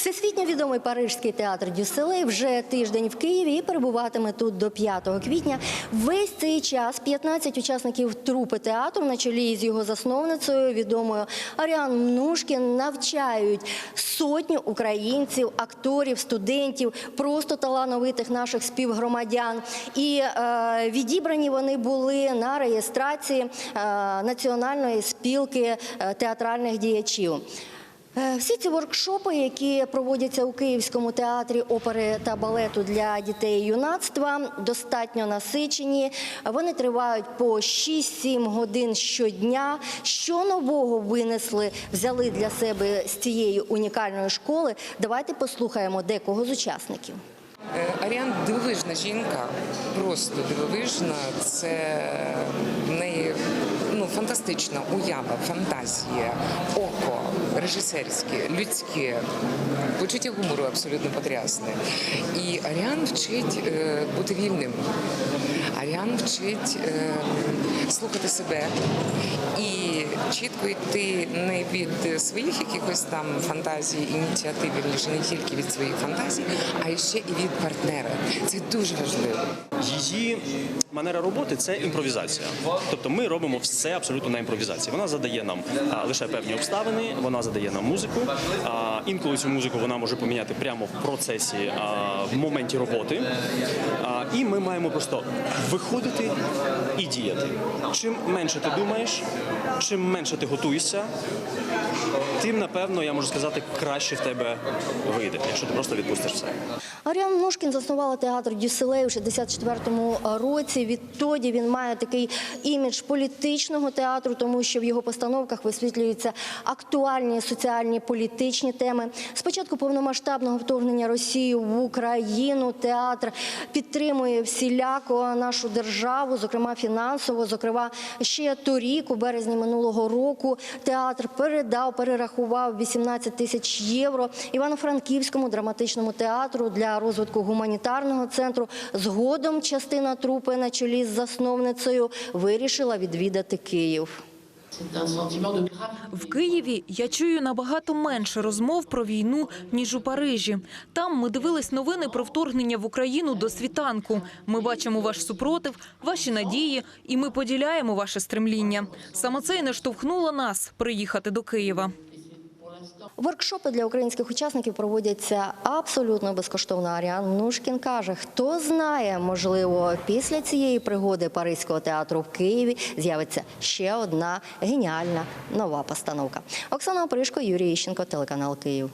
Всесвітньо відомий парижський театр Дюселей вже тиждень в Києві і перебуватиме тут до 5 квітня. Весь цей час 15 учасників трупи театру на чолі з його засновницею, відомою Аріан Мнушкін, навчають сотню українців, акторів, студентів, просто талановитих наших співгромадян. І е, відібрані вони були на реєстрації е, Національної спілки е, театральних діячів. Е, Всі ці воркшопи, які проводяться у Київському театрі опери та балету для дітей і юнацтва, достатньо насичені. Вони тривають по 6-7 годин щодня. Що нового винесли, взяли для себе з цієї унікальної школи? Давайте послухаємо декого з учасників. Е, Аріан дивовижна жінка, просто дивовижна. Це в неї ну, фантастична уява, фантазія, око режисерське, людське, почуття гумору абсолютно потрясне. І Аріан вчить е, бути вільним. Аріан вчить е, слухати себе і чітко йти не від своїх якихось там фантазій, ініціатив, вірніше, не тільки від своїх фантазій, а ще і від партнера. Це дуже важливо. Її манера роботи це імпровізація. Тобто ми робимо все абсолютно на імпровізації. Вона задає нам а, лише певні обставини, вона задає нам музику. А, інколи цю музику вона може поміняти прямо в процесі, а, в моменті роботи. А, і ми маємо просто виходити і діяти. Чим менше ти думаєш, чим менше ти готуєшся, тим напевно я можу сказати, краще в тебе вийде, якщо ти просто відпустиш все. Аріан Мнушкін заснувала театр Дюселей у 64-му році. Відтоді він має такий імідж політичного театру, тому що в його постановках висвітлюються актуальні соціальні політичні теми. Спочатку повномасштабного вторгнення Росії в Україну театр підтримує всіляко нашу державу, зокрема фінансово. Зокрема, ще торік, у березні минулого року, театр передав, перерахував 18 тисяч євро Івано-Франківському драматичному театру для розвитку гуманітарного центру. Згодом частина трупи на чолі з засновницею вирішила відвідати Київ. В Києві я чую набагато менше розмов про війну ніж у Парижі. Там ми дивились новини про вторгнення в Україну до світанку. Ми бачимо ваш супротив, ваші надії, і ми поділяємо ваше стремління. Саме це й наштовхнуло нас приїхати до Києва. Воркшопи для українських учасників проводяться абсолютно безкоштовно. Аріан Мнушкін каже, хто знає, можливо, після цієї пригоди Паризького театру в Києві з'явиться ще одна геніальна нова постановка. Оксана Опришко, Юрій Іщенко, телеканал Київ.